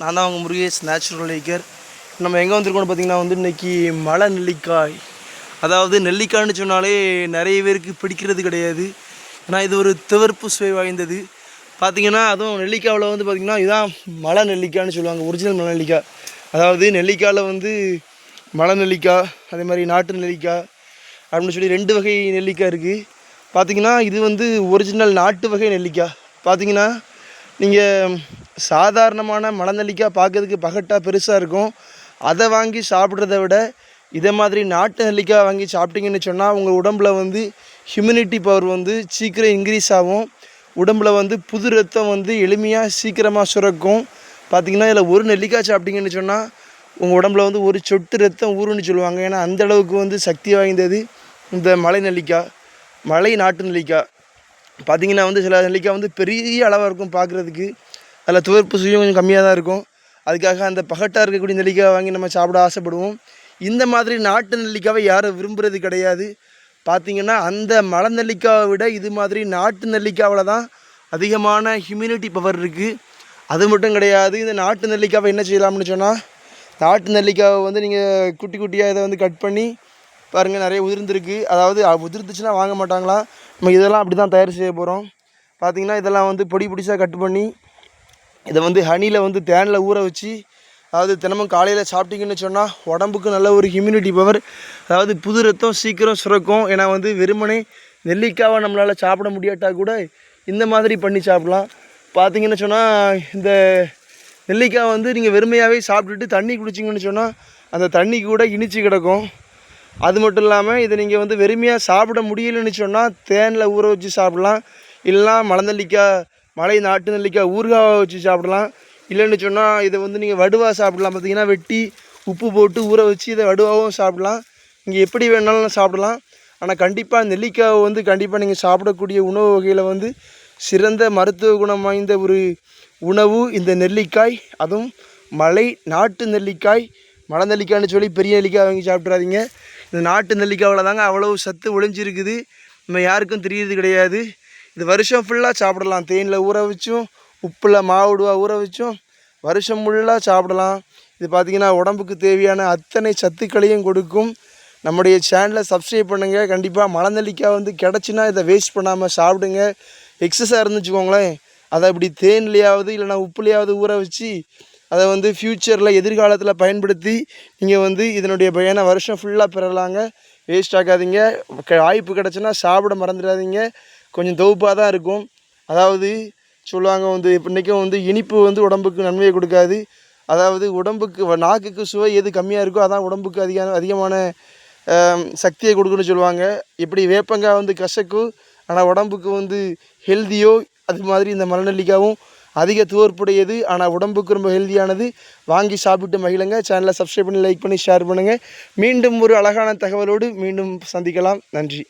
நான் தான் அவங்க முருகேஷ் நேச்சுரல் லைக்கர் நம்ம எங்கே வந்திருக்கோம்னு பார்த்திங்கன்னா வந்து இன்னைக்கு மலை நெல்லிக்காய். அதாவது நெல்லிக்காய்னு சொன்னாலே நிறைய பேருக்கு பிடிக்கிறது கிடையாது. ஏன்னா இது ஒரு துவர்ப்பு சுவை வாய்ந்தது. பார்த்தீங்கன்னா அதுவும் நெல்லிக்காவில் வந்து பார்த்திங்கன்னா இதுதான் மலை நெல்லிக்காய்னு சொல்லுவாங்க ஒரிஜினல் மலை நெல்லிக்காய். அதாவது நெல்லிக்காயில் வந்து மலை நெல்லிக்காய் அதே மாதிரி நாட்டு நெல்லிக்காய் அப்படின்னு சொல்லி ரெண்டு வகை நெல்லிக்காய் இருக்குது பார்த்திங்கன்னா இது வந்து ஒரிஜினல் நாட்டு வகை நெல்லிக்காய். பார்த்தீங்கன்னா நீங்கள் சாதாரணமான மலநெல்லிக்காய் பார்க்கறதுக்கு பகட்டாக பெருசாக இருக்கும். அதை வாங்கி சாப்பிட்றத விட இதே மாதிரி நாட்டு நெல்லிக்காய் வாங்கி சாப்பிட்டீங்கன்னு சொன்னால் உங்கள் உடம்புல வந்து ஹியூமினிட்டி பவர் வந்து சீக்கிரம் இன்க்ரீஸ் ஆகும். உடம்புல வந்து புது ரத்தம் வந்து எளிமையாக சீக்கிரமாக சுரக்கும். பார்த்திங்கன்னா இதில் ஒரு நெல்லிக்காய் சாப்பிட்டீங்கன்னு சொன்னால் உங்கள் உடம்புல வந்து ஒரு சொட்டு ரத்தம் ஊறுன்னு சொல்லுவாங்க. ஏன்னா அந்த அளவுக்கு வந்து சக்தி வாய்ந்தது இந்த மலை நெல்லிக்காய் மலை நாட்டு நெல்லிக்காய். பார்த்தீங்கன்னா வந்து சில நெல்லிக்காய் வந்து பெரிய அளவாக இருக்கும் பார்க்குறதுக்கு அதில் துவர்ப்பு சுயம் கொஞ்சம் கம்மியாக தான் இருக்கும். அதுக்காக அந்த பகட்டாக இருக்கக்கூடிய நெல்லிக்காய் வாங்கி நம்ம சாப்பிட ஆசைப்படுவோம். இந்த மாதிரி நாட்டு நெல்லிக்காவை யாரும் விரும்புறது கிடையாது. பார்த்திங்கன்னா அந்த மலை நெல்லிக்காவை விட இது மாதிரி நாட்டு நெல்லிக்காவில் தான் அதிகமான ஹியூமினிட்டி பவர் இருக்குது அது மட்டும் கிடையாது இந்த நாட்டு நெல்லிக்காவை என்ன செய்யலாம்னு சொன்னால் நாட்டு நெல்லிக்காவை வந்து நீங்கள் குட்டி குட்டியாக இதை வந்து கட் பண்ணி பாருங்கள் நிறைய உதிர்ந்துருக்கு. அதாவது உதிர்ந்துச்சுன்னா வாங்க மாட்டாங்களாம் நம்ம இதெல்லாம் அப்படி தான் தயார் செய்ய போகிறோம் பார்த்தீங்கன்னா இதெல்லாம் வந்து பொடி பொடிசாக கட் பண்ணி இதை வந்து ஹனியில் வந்து தேனில் ஊற வச்சு அதாவது தினமும் காலையில் சாப்பிட்டீங்கன்னு சொன்னால் உடம்புக்கு நல்ல ஒரு இம்யூனிட்டி பவர் அதாவது புது ரத்தம் சீக்கிரம் சுரக்கும். ஏன்னா வந்து வெறுமனே நெல்லிக்காவை நம்மளால் சாப்பிட முடியாட்டா கூட இந்த மாதிரி பண்ணி சாப்பிடலாம். பார்த்தீங்கன்னு சொன்னால் இந்த நெல்லிக்காய் வந்து நீங்கள் வெறுமையாகவே சாப்பிட்டுட்டு தண்ணி குடிச்சிங்கன்னு சொன்னால் அந்த தண்ணி கூட இனிச்சு கிடக்கும். அது மட்டும் இல்லாமல் இதை நீங்கள் வந்து வெறுமையாக சாப்பிட முடியலன்னு சொன்னால் தேனில் ஊற வச்சு சாப்பிடலாம். இல்லைனா மலநெல்லிக்காய் மலை நாட்டு நெல்லிக்காய் ஊறுகாய் வச்சு சாப்பிடலாம். இல்லைன்னு சொன்னால் இதை வந்து நீங்கள் வடுவா சாப்பிடலாம். பார்த்தீங்கன்னா வெட்டி உப்பு போட்டு ஊற வச்சு இதை வடுவாகவும் சாப்பிடலாம். நீங்கள் எப்படி வேணாலும் சாப்பிடலாம். ஆனால் கண்டிப்பாக நெல்லிக்காயை வந்து கண்டிப்பாக நீங்கள் சாப்பிடக்கூடிய உணவு வகையில் வந்து சிறந்த மருத்துவ குணம் வாய்ந்த ஒரு உணவு இந்த நெல்லிக்காய். அதுவும் மலை நாட்டு நெல்லிக்காய். மலை நெல்லிக்காய்னு சொல்லி பெரிய நெல்லிக்காய் வாங்கி சாப்பிட்றாதீங்க இந்த நாட்டு நெல்லிக்காவில் தாங்க அவ்வளோ சத்து ஒளிஞ்சிருக்குது. நம்ம யாருக்கும் தெரியுது கிடையாது. இது வருஷம் ஃபுல்லாக சாப்பிடலாம். தேனில் ஊற வச்சும் உப்பில் மாவுடுவா ஊற வச்சும் வருஷம் ஃபுல்லாக சாப்பிடலாம். இது பார்த்திங்கன்னா உடம்புக்கு தேவையான அத்தனை சத்துக்களையும் கொடுக்கும். நம்முடைய சேனலை சப்ஸ்கிரைப் பண்ணுங்கள் கண்டிப்பாக மலநெல்லிக்காய் வந்து கிடச்சின்னா இதை வேஸ்ட் பண்ணாமல் சாப்பிடுங்க. எக்ஸஸாக இருந்துச்சுக்கோங்களேன் அதை அப்படி தேன்லையாவது இல்லைனா உப்புலையாவது ஊற வச்சு அதை வந்து ஃப்யூச்சரில் எதிர்காலத்தில் பயன்படுத்தி நீங்கள் வந்து இதனுடைய பயனை வருஷம் ஃபுல்லாக பெறலாங்க. வேஸ்ட் ஆக்காதீங்க க- வாய்ப்பு கிடச்சுன்னா சாப்பிட மறந்துடாதீங்க. கொஞ்சம் தொகுப்பாக தான் இருக்கும். அதாவது சொல்லுவாங்க வந்து இன்றைக்கும் வந்து இனிப்பு வந்து உடம்புக்கு நன்மையை கொடுக்காது. அதாவது உடம்புக்கு வ- நாக்குக்கு சுவை எது கம்மியாக இருக்கோ அதான் உடம்புக்கு அதிக அதிகமான சக்தியை கொடுக்குன்னு சொல்லுவாங்க. இப்படி வேப்பங்காய் வந்து கசக்கும் ஆனால் உடம்புக்கு வந்து ஹெல்தியோ அது மாதிரி இந்த மலநெல்லிக்காவும் அதிக துவர்ப்புடையது ஆனால் உடம்புக்கு ரொம்ப ஹெல்தியானது. வாங்கி சாப்பிட்டு மகிழுங்க. சேனலை சப்ஸ்கிரைப் பண்ணி லைக் பண்ணி ஷேர் பண்ணுங்கள் மீண்டும் ஒரு அழகான தகவலோடு மீண்டும் சந்திக்கலாம். நன்றி.